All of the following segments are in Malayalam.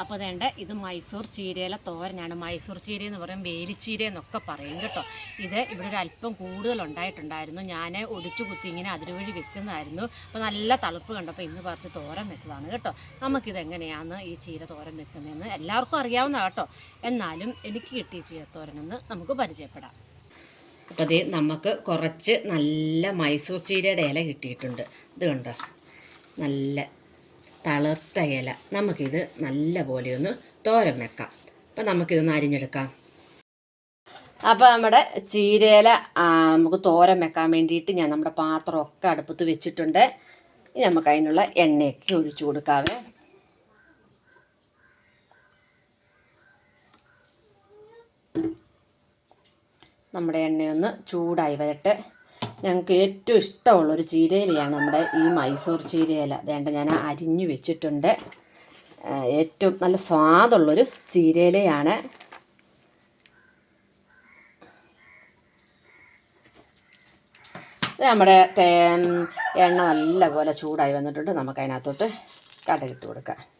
അപ്പോൾ വേണ്ട ഇത് മൈസൂർ ചീരയിലെ തോരനാണ്. മൈസൂർ ചീര എന്ന് പറയും വേലിച്ചീര എന്നൊക്കെ പറയും കേട്ടോ. ഇത് ഇവിടെ ഒരു അല്പം കൂടുതൽ ഉണ്ടായിട്ടുണ്ടായിരുന്നു. ഞാൻ ഒടിച്ചു കുത്തി ഇങ്ങനെ അതിരുവഴി വെക്കുന്നതായിരുന്നു. അപ്പോൾ നല്ല തളുപ്പ് കണ്ടപ്പോൾ ഇന്ന് പറിച്ച് തോരൻ വെച്ചതാണ് കേട്ടോ. നമുക്കിത് എങ്ങനെയാണ് ഈ ചീര തോരൻ വെക്കുന്നതെന്ന് എല്ലാവർക്കും അറിയാവുന്ന കേട്ടോ. എന്നാലും എനിക്ക് കിട്ടിയ ചീരത്തോരനെന്ന് നമുക്ക് പരിചയപ്പെടാം. അപ്പോൾ ഇത് നമുക്ക് കുറച്ച് നല്ല മൈസൂർ ചീരയുടെ ഇല കിട്ടിയിട്ടുണ്ട്. ഇത് കണ്ടോ? നല്ല തളിർത്ത ഇല. നമുക്കിത് നല്ല പോലെ ഒന്ന് തോരൻ വെക്കാം. അപ്പം നമുക്കിതൊന്ന് അരിഞ്ഞെടുക്കാം. അപ്പോൾ നമ്മുടെ ചീരയില നമുക്ക് തോരൻ വെക്കാൻ വേണ്ടിയിട്ട് ഞാൻ നമ്മുടെ പാത്രമൊക്കെ അടുപ്പത്ത് വെച്ചിട്ടുണ്ട്. ഇനി നമുക്ക് അതിനുള്ള എണ്ണയൊക്കെ ഒഴിച്ചു കൊടുക്കാവേ. നമ്മുടെ എണ്ണയൊന്ന് ചൂടായി വരട്ടെ. ഞങ്ങൾക്ക് ഏറ്റവും ഇഷ്ടമുള്ളൊരു ചീരയിലയാണ് നമ്മുടെ ഈ മൈസൂർ ചീരയില. അതേണ്ട ഞാൻ അരിഞ്ഞു വെച്ചിട്ടുണ്ട്. ഏറ്റവും നല്ല സ്വാദുള്ളൊരു ചീരയിലയാണ്. നമ്മുടെ എണ്ണ നല്ലപോലെ ചൂടായി വന്നിട്ടുണ്ട്. നമുക്ക് അതിനകത്തോട്ട് കടകിട്ട് കൊടുക്കാം.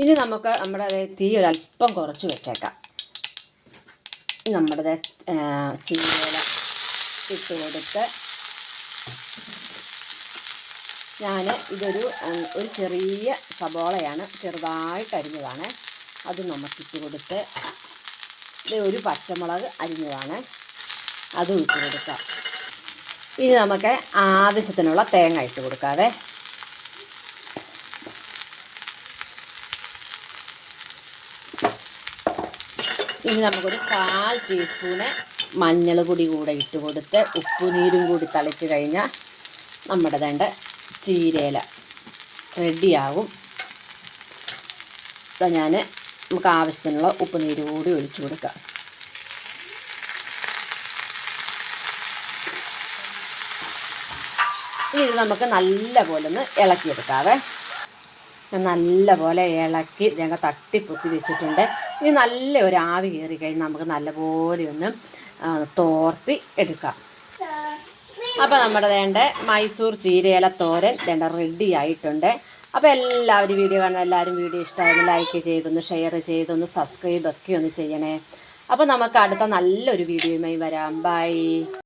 ഇനി നമുക്ക് നമ്മുടെ തീ ഒരല്പം കുറച്ച് വെച്ചേക്കാം. നമ്മുടെ ചീരയില ഇട്ട് കൊടുത്ത് ഞാൻ ഇതൊരു ഒരു ചെറിയ സബോളയാണ് ചെറുതായിട്ട് അരിഞ്ഞതാണ്. അത് നമുക്കിട്ട് കൊടുത്ത് ഇത് ഒരു പച്ചമുളക് അരിഞ്ഞതാണ്. അതും ഇട്ട് കൊടുക്കാം. ഇനി നമുക്ക് ആവശ്യത്തിനുള്ള തേങ്ങ ഇട്ട് കൊടുക്കാവേ ഇനി നമുക്കൊരു കാൽ ടീസ്പൂണ് മഞ്ഞൾ പൊടി കൂടെ ഇട്ട് കൊടുത്ത് ഉപ്പുനീരും കൂടി തളിച്ച് കഴിഞ്ഞാൽ നമ്മുടെ വേണ്ട ചീരയില റെഡിയാകും ഇതാ ഞാൻ നമുക്ക് ആവശ്യത്തിനുള്ള ഉപ്പുനീര് കൂടി ഒഴിച്ചു കൊടുക്കാം. ഇനി ഇത് നമുക്ക് നല്ല പോലെ ഒന്ന് ഇളക്കിയെടുക്കാവേ. ഞാൻ നല്ല പോലെ ഇളക്കി ഞങ്ങൾ തട്ടിപ്പൊത്തി വെച്ചിട്ടുണ്ട്. ഇനി നല്ല ഒരു ആവി കയറി കഴിഞ്ഞ് നമുക്ക് നല്ലപോലെ ഒന്ന് തോർത്തി എടുക്കാം. അപ്പോൾ നമ്മുടെ വേണ്ട മൈസൂർ ചീരയില തോരൻ വേണ്ട റെഡി ആയിട്ടുണ്ട്. അപ്പോൾ എല്ലാവരും വീഡിയോ കാണുന്ന എല്ലാവരും വീഡിയോ ഇഷ്ടമായിരുന്നു ലൈക്ക് ചെയ്തൊന്ന് ഷെയർ ചെയ്തൊന്ന് സബ്സ്ക്രൈബ് ഒക്കെ ഒന്ന് ചെയ്യണേ. അപ്പോൾ നമുക്ക് അടുത്ത നല്ലൊരു വീഡിയോയുമായി വരാം. ബൈ